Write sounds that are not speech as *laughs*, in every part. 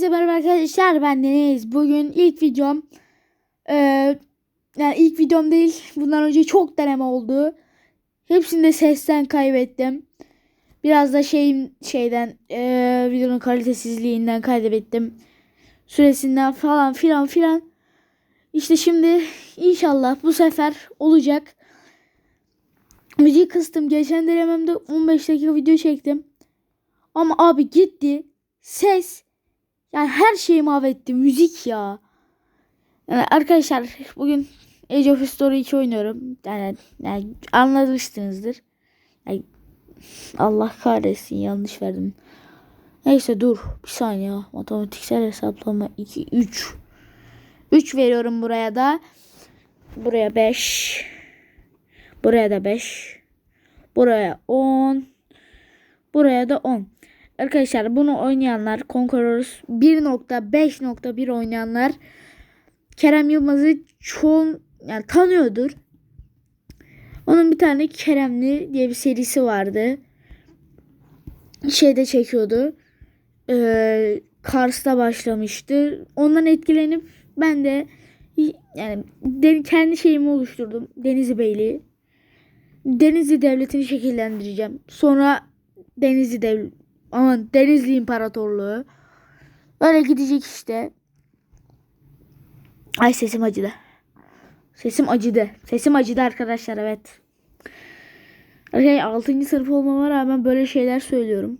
Hepinize merhaba arkadaşlar ben Deniz. Bugün ilk videom eee, yani ilk videom değil bundan önce çok deneme oldu. Hepsini de sesten kaybettim. Biraz da şeyim şeyden eee, videonun kalitesizliğinden kaybettim. Süresinden falan filan filan. İşte şimdi inşallah bu sefer olacak. Müziği kıstım. Geçen denememde 15 dakika video çektim. Ama abi gitti. Ses yani her şeyi mahvetti. Müzik ya. Yani arkadaşlar bugün Age of History 2 oynuyorum. Yani, yani anlamışsınızdır. Yani, Allah kahretsin yanlış verdim. Neyse dur bir saniye. Matematiksel hesaplama 2 3. 3 veriyorum buraya da. Buraya 5. Buraya da 5. Buraya 10. Buraya da 10. Arkadaşlar bunu oynayanlar Conquerors 1.5.1 oynayanlar Kerem Yılmaz'ı çoğun yani tanıyordur. Onun bir tane Keremli diye bir serisi vardı. Şeyde çekiyordu. Ee, Kars'ta başlamıştı. Ondan etkilenip ben de yani kendi şeyimi oluşturdum. Denizli Beyliği. Denizli Devleti'ni şekillendireceğim. Sonra Denizli Devleti Aman Denizli İmparatorluğu. Öyle gidecek işte. Ay sesim acıdı. Sesim acıdı. Sesim acıdı arkadaşlar evet. Arkadaşlar 6. sınıf olmama rağmen böyle şeyler söylüyorum.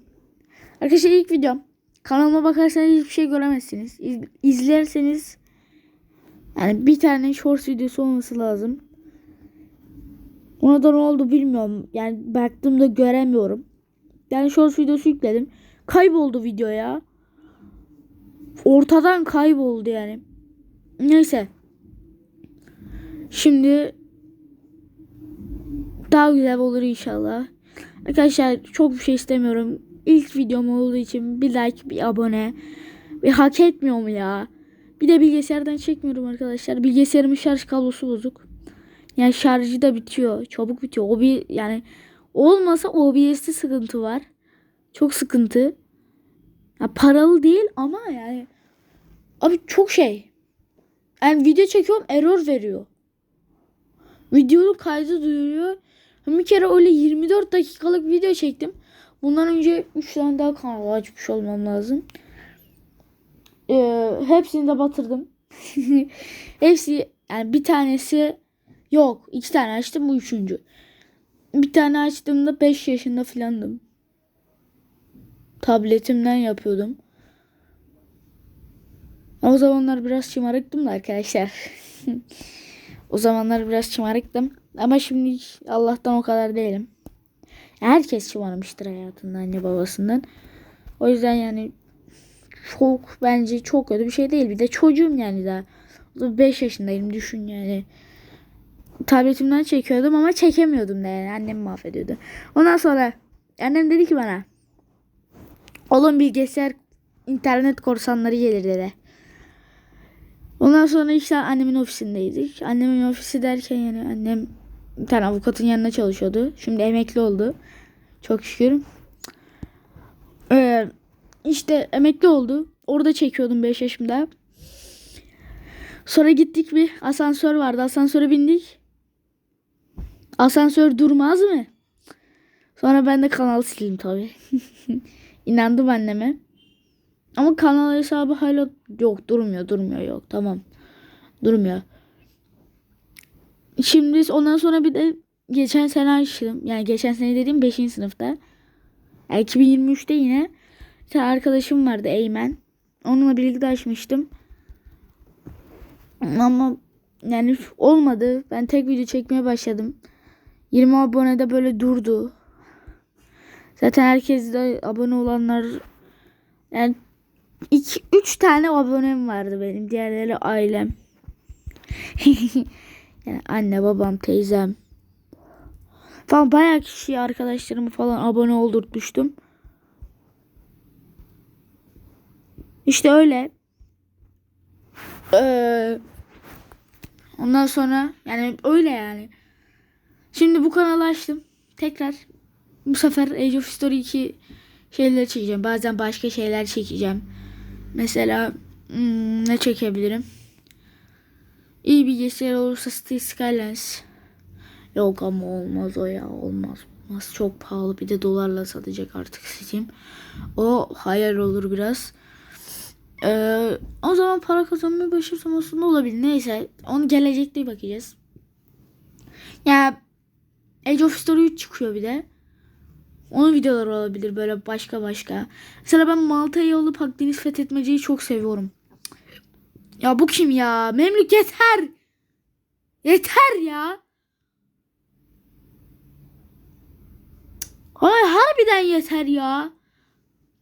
Arkadaşlar ilk videom. Kanalıma bakarsanız hiçbir şey göremezsiniz. İz, izlerseniz yani bir tane short videosu olması lazım. Ona da ne oldu bilmiyorum. Yani baktığımda göremiyorum. Yani short videosu yükledim. Kayboldu video ya. Ortadan kayboldu yani. Neyse. Şimdi daha güzel olur inşallah. Arkadaşlar çok bir şey istemiyorum. İlk videom olduğu için bir like, bir abone. Bir hak etmiyor ya? Bir de bilgisayardan çekmiyorum arkadaşlar. Bilgisayarımın şarj kablosu bozuk. Yani şarjı da bitiyor. Çabuk bitiyor. O bir yani olmasa OBS'te sıkıntı var. Çok sıkıntı. Ya paralı değil ama yani abi çok şey. Yani video çekiyorum error veriyor. Videonun kaydı duyuruyor. Bir kere öyle 24 dakikalık video çektim. Bundan önce 3 tane daha kanal açmış olmam lazım. Ee, hepsini de batırdım. *laughs* Hepsi yani bir tanesi yok. iki tane açtım bu üçüncü. Bir tane açtığımda 5 yaşında filandım. Tabletimden yapıyordum. O zamanlar biraz şımarıktım da arkadaşlar. *laughs* o zamanlar biraz şımarıktım. Ama şimdi Allah'tan o kadar değilim. Herkes şımarmıştır hayatında anne babasından. O yüzden yani çok bence çok kötü bir şey değil. Bir de çocuğum yani daha. 5 yaşındayım düşün yani. Tabletimden çekiyordum ama çekemiyordum da yani. Annem mahvediyordu. Ondan sonra annem dedi ki bana Oğlum bilgisayar internet korsanları gelir dedi. Ondan sonra işte annemin ofisindeydik. Annemin ofisi derken yani annem bir tane avukatın yanına çalışıyordu. Şimdi emekli oldu. Çok şükür. Ee, işte emekli oldu. Orada çekiyordum 5 yaşımda. Sonra gittik bir asansör vardı. Asansöre bindik. Asansör durmaz mı? Sonra ben de kanal sildim tabii. *laughs* İnandım anneme. Ama kanal hesabı hala yok durmuyor durmuyor yok tamam. Durmuyor. Şimdi ondan sonra bir de geçen sene açtım. Yani geçen sene dediğim 5. sınıfta. Yani 2023'te yine bir arkadaşım vardı Eymen. Onunla birlikte açmıştım. Ama yani olmadı. Ben tek video çekmeye başladım. 20 abonede böyle durdu. Zaten herkes de abone olanlar yani 2 3 tane abonem vardı benim. Diğerleri ailem. *laughs* yani anne, babam, teyzem. Falan bayağı kişi arkadaşlarımı falan abone oldurtmuştum. İşte öyle. Ee, ondan sonra yani öyle yani. Şimdi bu kanalı açtım. Tekrar bu sefer Age of History 2 şeyler çekeceğim. Bazen başka şeyler çekeceğim. Mesela hmm, ne çekebilirim? İyi bir bilgisayar olursa Steel Skylines. Yok ama olmaz o ya olmaz. Olmaz çok pahalı bir de dolarla satacak artık Steam. O hayal olur biraz. Ee, o zaman para kazanmayı başarsam aslında olabilir. Neyse onu gelecekte bakacağız. Ya Age of Story 3 çıkıyor bir de. Onun videoları olabilir böyle başka başka. Mesela ben Malta'ya olup Akdeniz fethetmeceyi çok seviyorum. Ya bu kim ya? Memlük yeter. Yeter ya. Ay harbiden yeter ya.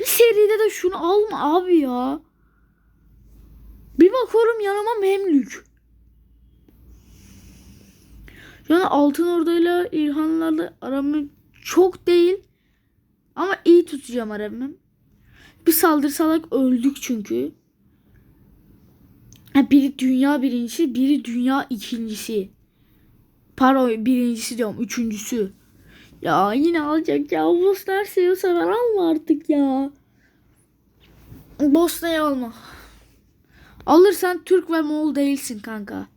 Bir seride de şunu alma abi ya. Bir bakıyorum yanıma Memlük. Şu an Altın Ordu'yla İlhanlarla aramı çok değil. Ama iyi tutacağım aramı. Bir saldırsarak öldük çünkü. Biri dünya birincisi, biri dünya ikincisi. Pardon birincisi diyorum, üçüncüsü. Ya yine alacak ya. Bosna Hersek'i sever alma artık ya. Bosna'yı alma. Alırsan Türk ve Moğol değilsin kanka.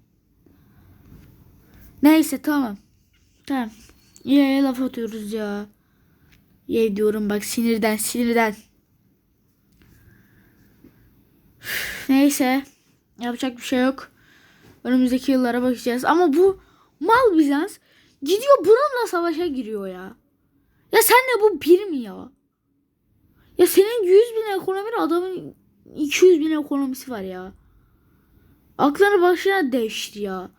Neyse tamam. Tamam. Yine laf atıyoruz ya. Ye diyorum bak sinirden sinirden. Neyse. Yapacak bir şey yok. Önümüzdeki yıllara bakacağız. Ama bu mal Bizans gidiyor bununla savaşa giriyor ya. Ya sen de bu bir mi ya? Ya senin 100 bin ekonomi adamın 200 bin ekonomisi var ya. Aklını başına değişti ya.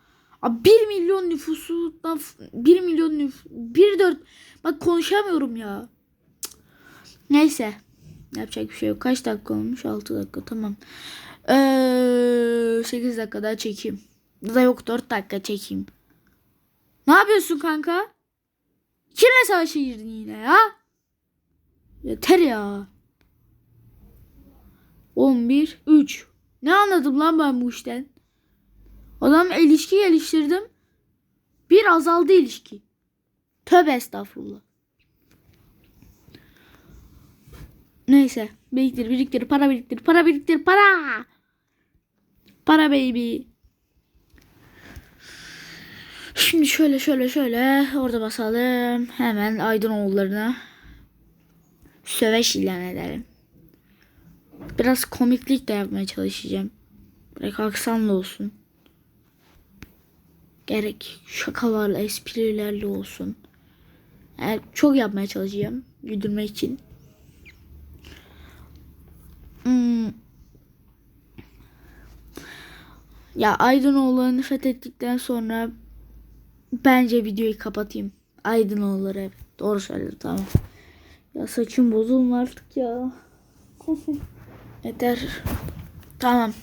Abi 1 milyon nüfusundan 1 milyon nüfus 1 4 bak konuşamıyorum ya. Neyse. Yapacak bir şey yok. Kaç dakika olmuş? 6 dakika tamam. Ee, 8 dakika daha çekeyim. Da yok 4 dakika çekeyim. Ne yapıyorsun kanka? Kimle savaşa girdin yine ya? Yeter ya. 11 3 Ne anladım lan ben bu işten? Adam ilişki geliştirdim. Bir azaldı ilişki. Tövbe estağfurullah. Neyse. Biriktir biriktir para biriktir para biriktir para. Para baby. Şimdi şöyle şöyle şöyle orada basalım. Hemen Aydınoğullarına söveş ilan edelim. Biraz komiklik de yapmaya çalışacağım. Direkt aksanlı olsun. Gerek şakalarla, esprilerle olsun. Yani çok yapmaya çalışacağım. Güldürmek için. Hmm. Ya Aydınoğulları'nı fethettikten sonra bence videoyu kapatayım. Aydınoğulları evet. Doğru söyledim tamam. Ya saçım bozulma artık ya. *laughs* Yeter. Tamam.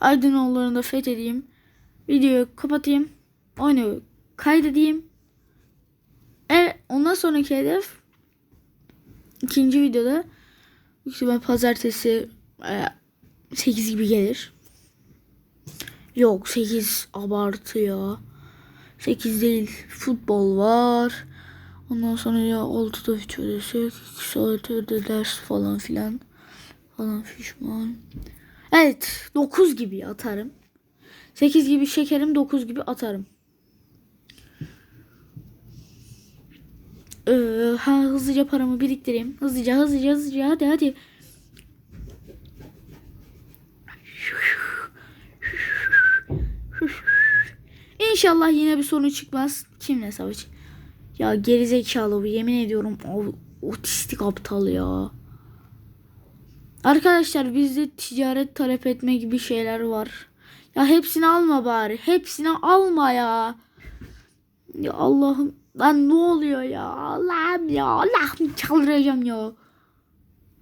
Aydınoğulları'nı da fethedeyim. Videoyu kapatayım. Oyunu kaydedeyim. E ondan sonraki hedef ikinci videoda işte pazartesi e, 8 gibi gelir. Yok 8 abartı ya. 8 değil. Futbol var. Ondan sonra ya 6'da bitiyor desek. 2 saate de ders falan filan. Falan fişman. Evet 9 gibi atarım. 8 gibi şekerim 9 gibi atarım. Ee, ha, hızlıca paramı biriktireyim. Hızlıca hızlıca hızlıca hadi hadi. İnşallah yine bir sorun çıkmaz. Kimle savaş? Ya gerizekalı bu yemin ediyorum o, otistik aptal ya. Arkadaşlar bizde ticaret talep etme gibi şeyler var. Ya hepsini alma bari. Hepsini alma ya. Ya Allah'ım lan ne oluyor ya? Allah'ım ya. Allah'ım çaldıracağım ya.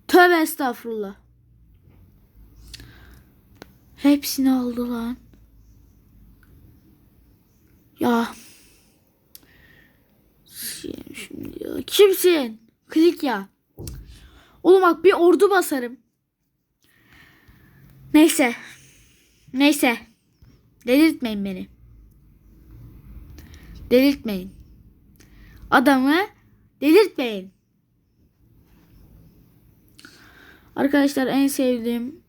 Tövbe estağfurullah. Hepsini aldı lan. Ya. Şimdi ya. Kimsin? Klik ya. Oğlum bak bir ordu basarım. Neyse. Neyse. Delirtmeyin beni. Delirtmeyin. Adamı delirtmeyin. Arkadaşlar en sevdiğim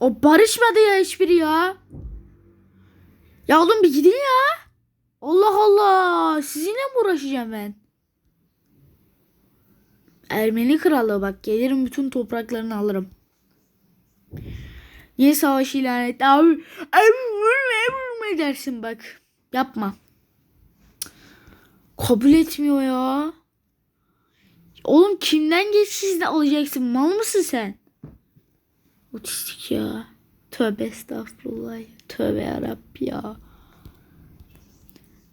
o barışmadı ya hiçbiri ya. Ya oğlum bir gidin ya. Allah Allah. Sizinle mi uğraşacağım ben? Ermeni kralı bak gelirim bütün topraklarını alırım. Yeni savaş ilan etti. Abi, abi dersin bak. Yapma. Kabul etmiyor ya. Oğlum kimden geçsiz de alacaksın? Mal mısın sen? Otistik ya. Tövbe estağfurullah. Tövbe yarabbi ya.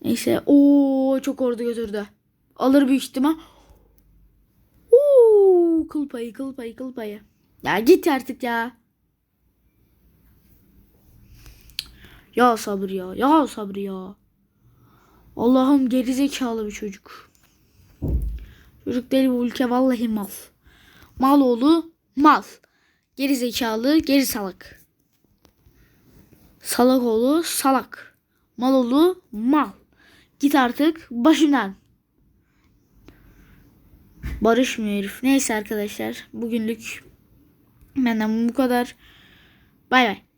Neyse. Oo çok ordu götürdü. Alır büyük ihtimal. Oo kıl payı kıl payı kıl payı. Ya git artık ya. Ya sabır ya. Ya sabır ya. Allah'ım gerizekalı bir çocuk. Çocuk değil bu ülke vallahi mal. Mal oğlu mal. Geri zekalı geri salak. Salak oğlu salak. Mal oğlu mal. Git artık başından. Barışmıyor herif. Neyse arkadaşlar bugünlük benden bu kadar. Bay bay.